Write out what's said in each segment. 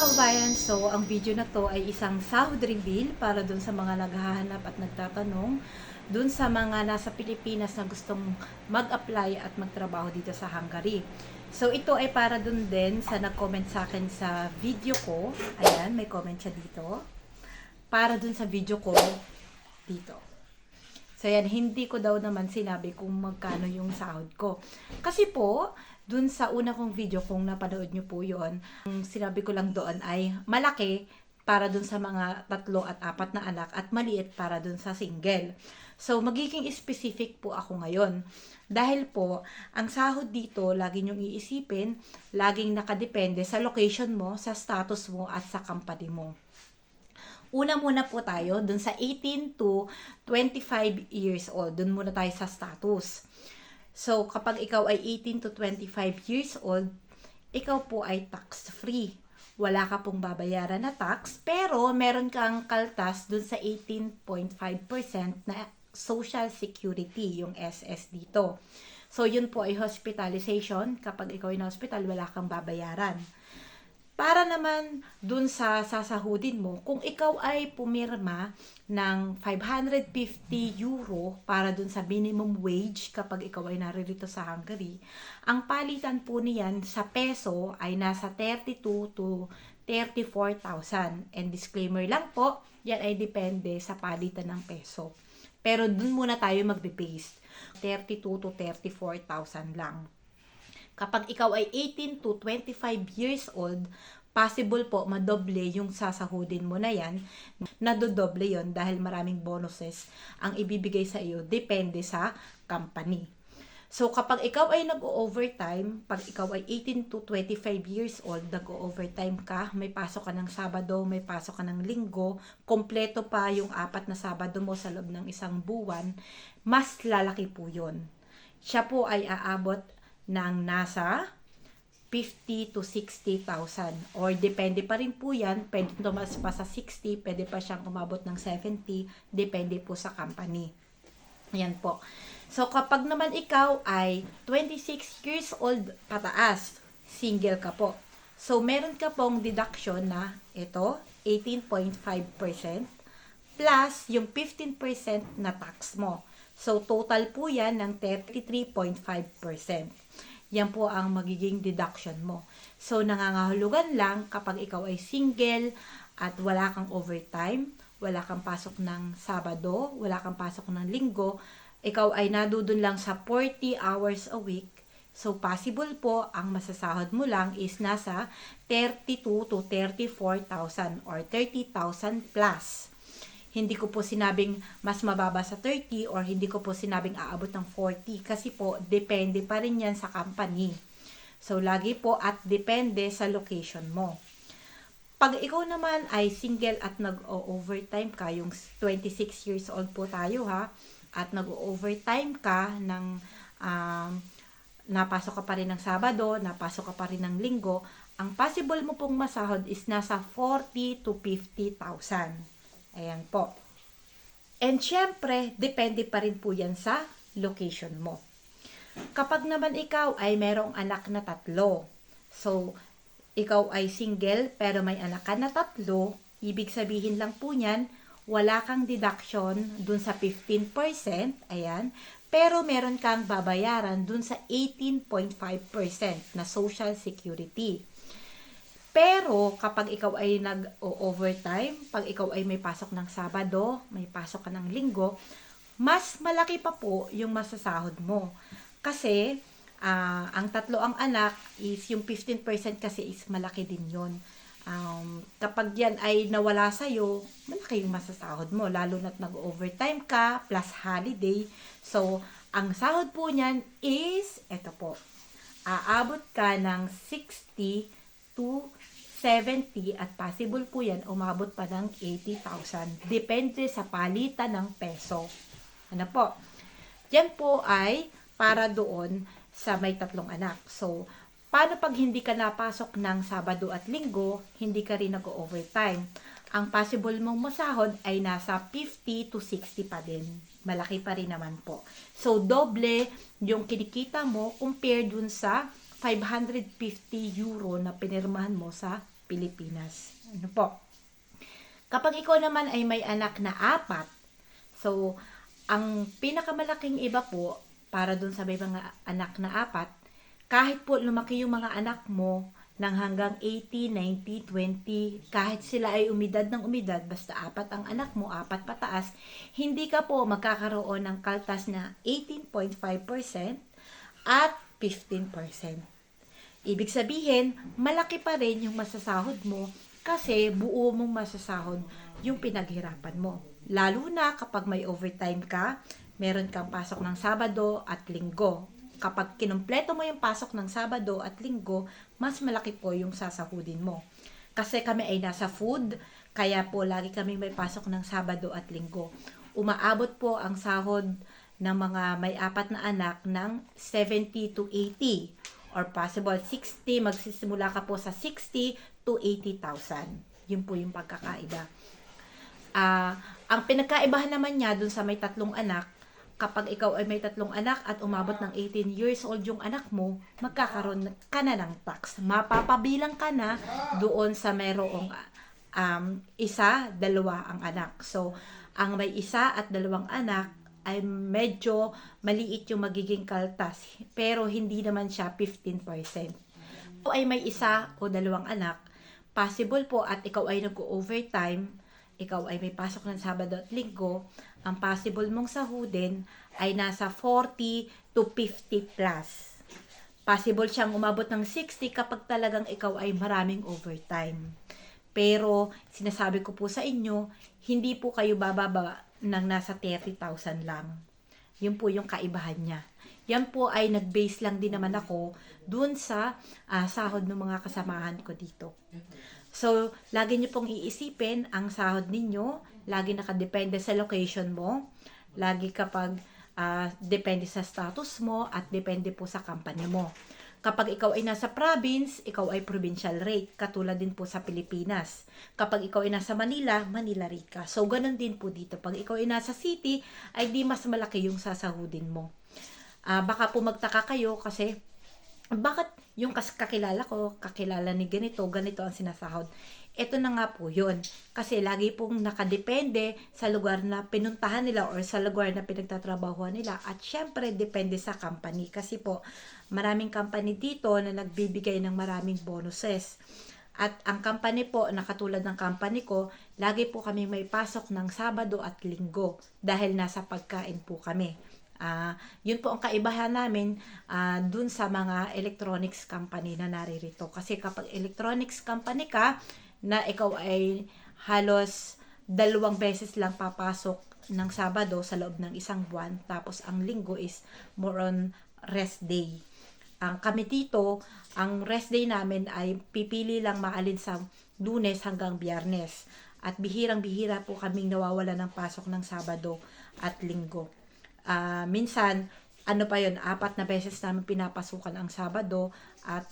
kababayan, so ang video na to ay isang sahod reveal para dun sa mga naghahanap at nagtatanong dun sa mga nasa Pilipinas na gustong mag-apply at magtrabaho dito sa Hungary. So ito ay para dun din sa nag-comment sa akin sa video ko. Ayan, may comment siya dito. Para dun sa video ko dito. So yan, hindi ko daw naman sinabi kung magkano yung sahod ko. Kasi po, dun sa una kong video, kung napanood nyo po yon ang sinabi ko lang doon ay malaki para dun sa mga tatlo at apat na anak at maliit para dun sa single. So, magiging specific po ako ngayon. Dahil po, ang sahod dito, lagi nyong iisipin, laging nakadepende sa location mo, sa status mo, at sa company mo. Una muna po tayo dun sa 18 to 25 years old. Dun muna tayo sa status. So, kapag ikaw ay 18 to 25 years old, ikaw po ay tax-free. Wala ka pong babayaran na tax, pero meron kang kaltas dun sa 18.5% na Social Security, yung SS dito. So, yun po ay hospitalization. Kapag ikaw ay na hospital, wala kang babayaran. Para naman dun sa sasahudin mo, kung ikaw ay pumirma ng 550 euro para dun sa minimum wage kapag ikaw ay naririto sa Hungary, ang palitan po niyan sa peso ay nasa 32 to 34,000. And disclaimer lang po, yan ay depende sa palitan ng peso. Pero dun muna tayo magbe-base. 32 to 34,000 lang. Kapag ikaw ay 18 to 25 years old, possible po madoble yung sasahudin mo na yan. Nadodoble yon dahil maraming bonuses ang ibibigay sa iyo depende sa company. So kapag ikaw ay nag-overtime, pag ikaw ay 18 to 25 years old, nag-overtime ka, may pasok ka ng Sabado, may pasok ka ng Linggo, kompleto pa yung apat na Sabado mo sa loob ng isang buwan, mas lalaki po yun. Siya po ay aabot ng nasa 50 to 60,000 or depende pa rin po yan, pwede tumas pa sa 60, pwede pa siyang umabot ng 70, depende po sa company. Ayan po. So, kapag naman ikaw ay 26 years old pataas, single ka po. So, meron ka pong deduction na ito, 18.5% plus yung 15% na tax mo. So, total po yan ng 33.5%. Yan po ang magiging deduction mo. So, nangangahulugan lang kapag ikaw ay single at wala kang overtime, wala kang pasok ng Sabado, wala kang pasok ng Linggo, ikaw ay nadudun lang sa 40 hours a week, so possible po ang masasahod mo lang is nasa 32 to 34,000 or 30,000 plus. Hindi ko po sinabing mas mababa sa 30 or hindi ko po sinabing aabot ng 40 kasi po depende pa rin yan sa company. So lagi po at depende sa location mo. Pag ikaw naman ay single at nag-overtime ka, yung 26 years old po tayo ha, at nag-overtime ka ng um, napasok ka pa rin ng Sabado, napasok ka pa rin ng Linggo, ang possible mo pong masahod is nasa 40 to 50,000. Ayan po. And syempre, depende pa rin po yan sa location mo. Kapag naman ikaw ay merong anak na tatlo, so ikaw ay single pero may anak ka na tatlo, ibig sabihin lang po niyan, wala kang deduction dun sa 15%, ayan, pero meron kang babayaran dun sa 18.5% na Social Security. Pero kapag ikaw ay nag-overtime, pag ikaw ay may pasok ng Sabado, may pasok ka ng Linggo, mas malaki pa po yung masasahod mo. Kasi uh, ang tatlo ang anak is yung 15% kasi is malaki din yon. Um, kapag yan ay nawala sa'yo, malaki yung masasahod mo. Lalo na't nag-overtime ka, plus holiday. So, ang sahod po niyan is, eto po, aabot ka ng 60 to 70 at possible po yan umabot pa ng 80,000. Depende sa palitan ng peso. Ano po? Yan po ay para doon sa may tatlong anak. So, paano pag hindi ka napasok ng Sabado at Linggo, hindi ka rin nag-overtime? Ang possible mong masahod ay nasa 50 to 60 pa din. Malaki pa rin naman po. So, doble yung kinikita mo compare dun sa 550 euro na pinirmahan mo sa Pilipinas. Ano po? Kapag ikaw naman ay may anak na apat, so, ang pinakamalaking iba po, para dun sa may mga anak na apat, kahit po lumaki yung mga anak mo ng hanggang 80, 90, 20, kahit sila ay umidad ng umidad, basta apat ang anak mo, apat pataas, hindi ka po magkakaroon ng kaltas na 18.5% at 15%. Ibig sabihin, malaki pa rin yung masasahod mo kasi buo mong masasahod yung pinaghirapan mo. Lalo na kapag may overtime ka, meron kang pasok ng Sabado at Linggo. Kapag kinumpleto mo yung pasok ng Sabado at Linggo, mas malaki po yung sasahudin mo. Kasi kami ay nasa food, kaya po lagi kami may pasok ng Sabado at Linggo. Umaabot po ang sahod ng mga may apat na anak ng 70 to 80 or possible 60, magsisimula ka po sa 60 to 80,000. Yun po yung pagkakaiba. Ah, ang pinagkaibahan naman niya dun sa may tatlong anak, kapag ikaw ay may tatlong anak at umabot ng 18 years old yung anak mo, magkakaroon ka na ng tax. Mapapabilang ka na doon sa mayroong um, isa, dalawa ang anak. So, ang may isa at dalawang anak ay medyo maliit yung magiging kaltas. Pero hindi naman siya 15%. Kung ay may isa o dalawang anak, possible po at ikaw ay nag-overtime, ikaw ay may pasok ng Sabado at Linggo, ang possible mong sahudin ay nasa 40 to 50 plus. Possible siyang umabot ng 60 kapag talagang ikaw ay maraming overtime. Pero sinasabi ko po sa inyo, hindi po kayo bababa ng nasa 30,000 lang. Yun po yung kaibahan niya. Yan po ay nag-base lang din naman ako dun sa ah, sahod ng mga kasamahan ko dito. So, lagi niyo pong iisipin ang sahod ninyo, lagi nakadepende sa location mo, lagi kapag ah, depende sa status mo at depende po sa company mo. Kapag ikaw ay nasa province, ikaw ay provincial rate, katulad din po sa Pilipinas. Kapag ikaw ay nasa Manila, Manila rate ka. So, ganun din po dito. Pag ikaw ay nasa city, ay di mas malaki yung sasahudin mo. Ah, baka po magtaka kayo kasi bakit yung kakilala ko, kakilala ni ganito, ganito ang sinasahod. Ito na nga po yun. Kasi lagi pong nakadepende sa lugar na pinuntahan nila or sa lugar na pinagtatrabahuan nila. At syempre, depende sa company. Kasi po, maraming company dito na nagbibigay ng maraming bonuses. At ang company po, na katulad ng company ko, lagi po kami may pasok ng Sabado at Linggo dahil nasa pagkain po kami. Ah, yun po ang kaibahan namin ah, dun sa mga electronics company na naririto. Kasi kapag electronics company ka, na ikaw ay halos dalawang beses lang papasok ng Sabado sa loob ng isang buwan. Tapos ang linggo is more on rest day. Ang kami dito, ang rest day namin ay pipili lang maalin sa lunes hanggang biyernes. At bihirang-bihira po kaming nawawala ng pasok ng Sabado at Linggo. Ah, minsan, ano pa yun, apat na beses namin pinapasukan ang Sabado at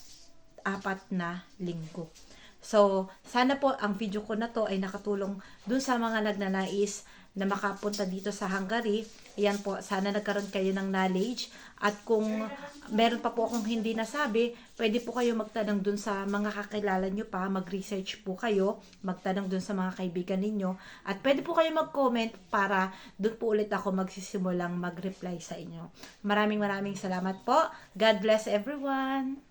apat na Linggo. So, sana po ang video ko na to ay nakatulong dun sa mga nagnanais na makapunta dito sa Hungary. Ayan po, sana nagkaroon kayo ng knowledge. At kung meron pa po akong hindi nasabi, pwede po kayo magtanong dun sa mga kakilala nyo pa, mag-research po kayo, magtanong dun sa mga kaibigan ninyo. At pwede po kayo mag-comment para dun po ulit ako magsisimulang mag-reply sa inyo. Maraming maraming salamat po. God bless everyone!